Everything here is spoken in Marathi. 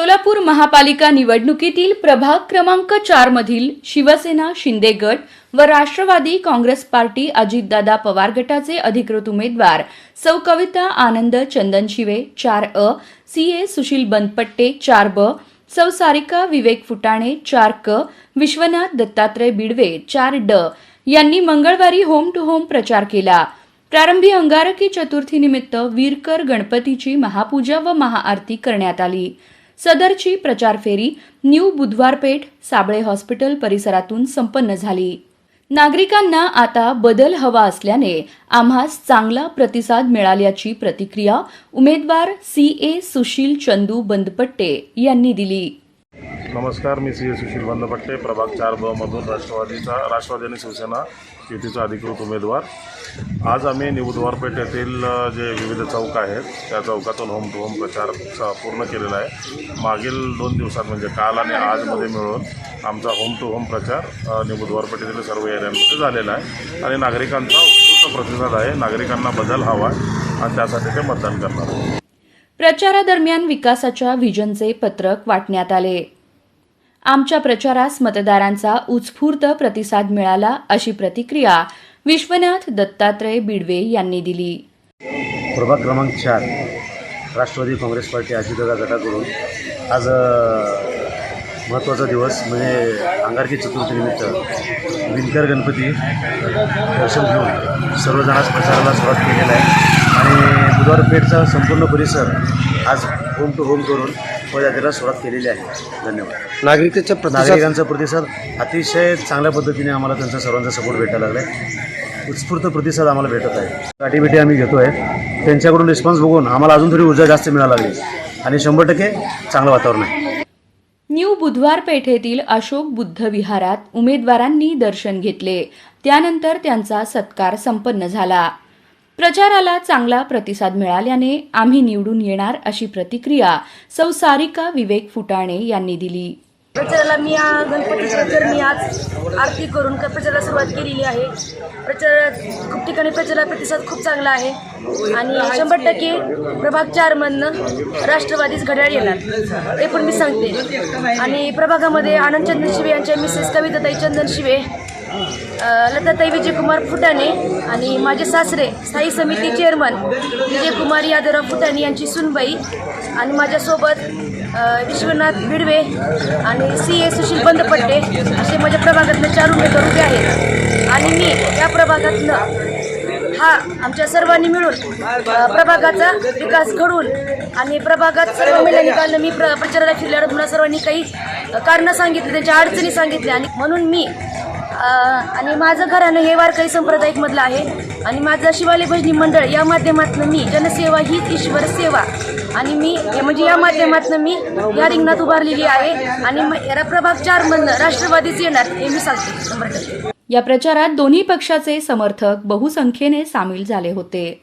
सोलापूर महापालिका निवडणुकीतील प्रभाग क्रमांक चार मधील शिवसेना शिंदे गट व राष्ट्रवादी काँग्रेस पार्टी अजितदादा पवार गटाचे अधिकृत उमेदवार सौ कविता आनंद चंदन शिवे चार अ सी ए सुशील बनपट्टे चार ब सौ सारिका विवेक फुटाणे चार क विश्वनाथ दत्तात्रय बिडवे चार ड यांनी मंगळवारी होम टू होम प्रचार केला. प्रारंभी अंगारकी चतुर्थी निमित्त वीरकर गणपतीची महापूजा व महाआरती करण्यात आली. सदरची प्रचार फेरी न्यू बुधवारपेठ साबळे हॉस्पिटल परिसरातून संपन्न झाली. नागरिकांना आता बदल हवा असल्याने आम्हास चांगला प्रतिसाद मिळाल्याची प्रतिक्रिया उमेदवार सी ए सुशील चंदू बंदपट्टे यांनी दिली. नमस्कार मी सी ए सुशील बंदपट्टे प्रभाग चार बमधून मधून राष्ट्रवादीचा राष्ट्रवादी आणि शिवसेना युतीचा अधिकृत उमेदवार. आज आम्ही निबुधवारपेठ येथील जे विविध चौक आहेत त्या चौकातून होम टू होम प्रचार पूर्ण केलेला आहे. मागील दोन दिवसात म्हणजे काल आणि आजमध्ये मिळून आमचा होम टू होम प्रचार अ, येथील सर्व एरियांमध्ये झालेला आहे. आणि नागरिकांचा उत्कृष्ट प्रतिसाद आहे. नागरिकांना बदल हवा आहे आणि त्यासाठी ते मतदान करणार प्रचारादरम्यान विकासाच्या व्हिजनचे पत्रक वाटण्यात आले. आमच्या प्रचारास मतदारांचा उत्स्फूर्त प्रतिसाद मिळाला अशी प्रतिक्रिया विश्वनाथ दत्तात्रय बिडवे यांनी दिली. प्रभाग क्रमांक चार राष्ट्रवादी काँग्रेस पार्टी अजितदादा गटाकडून आज महत्त्वाचा दिवस म्हणजे अंगारकी चतुर्थीनिमित्त विणकर गणपती दर्शन घेऊन सर्वजणांस प्रचाराला सुरुवात केलेला आहे. आणि बुधवार पेठचा संपूर्ण परिसर आज होम टू होम करून पदयात्रेला सुरुवात केलेली आहे. धन्यवाद. प्रतिसाद नागरिकांचा प्रतिसाद अतिशय चांगल्या पद्धतीने आम्हाला त्यांचा सर्वांचा सपोर्ट भेटायला लागला आहे उत्स्फूर्त प्रतिसाद आम्हाला भेटत आहे. गाठीभेटी आम्ही घेतो आहे त्यांच्याकडून रिस्पॉन्स बघून आम्हाला अजून थोडी ऊर्जा जास्त मिळायला लागली. आणि शंभर टक्के चांगलं वातावरण आहे. न्यू बुधवार पेठेतील अशोक बुद्ध विहारात उमेदवारांनी दर्शन घेतले. त्यानंतर त्यांचा सत्कार संपन्न झाला. प्रचाराला चांगला प्रतिसाद मिळाल्याने आम्ही निवडून येणार अशी प्रतिक्रिया संसारिका विवेक फुटाणे यांनी दिली. प्रचाराला मी गणपतीच्या तर मी आज आरती करून प्रचाराला सुरुवात केलेली आहे. प्रचार खूप ठिकाणी प्रचाराला प्रतिसाद खूप चांगला आहे. आणि शंभर टक्के प्रभाग चारमधनं राष्ट्रवादीच घड्याळ येणार. ते पण मी सांगते. आणि प्रभागामध्ये आनंद चंदन शिवे यांच्या मिसेस कविताताई चंदन शिवे लताताई विजयकुमार फुटाणे आणि माझे सासरे स्थायी समिती चेअरमन विजयकुमार यादवराव फुटाणे यांची सुनबाई आणि माझ्यासोबत विश्वनाथ बिडवे आणि सी ए सुशील बंदपट्टे असे माझ्या प्रभागातनं चार उमेदवार उभे आहेत. आणि मी या प्रभागातनं हा आमच्या सर्वांनी मिळून प्रभागाचा विकास घडवून आणि प्रभागात सर्व महिलांनी कारण मी प्र प्रचाराला फिरल्यावर मला सर्वांनी काही कारणं सांगितली त्यांच्या अडचणी सांगितल्या आणि म्हणून मी आणि माझं घरानं हे वारकरी संप्रदायिक मधलं आहे. आणि माझं शिवालय भजनी मंडळ या माध्यमातून मी जनसेवा हीच ईश्वर सेवा. आणि मी म्हणजे या माध्यमातून मी या रिंगणात उभारलेली आहे. आणि प्रभाग चार मधनं राष्ट्रवादीच येणार हे मी सांगते शंभर टक्के. या प्रचारात दोन्ही पक्षाचे समर्थक बहुसंख्येने सामील झाले होते.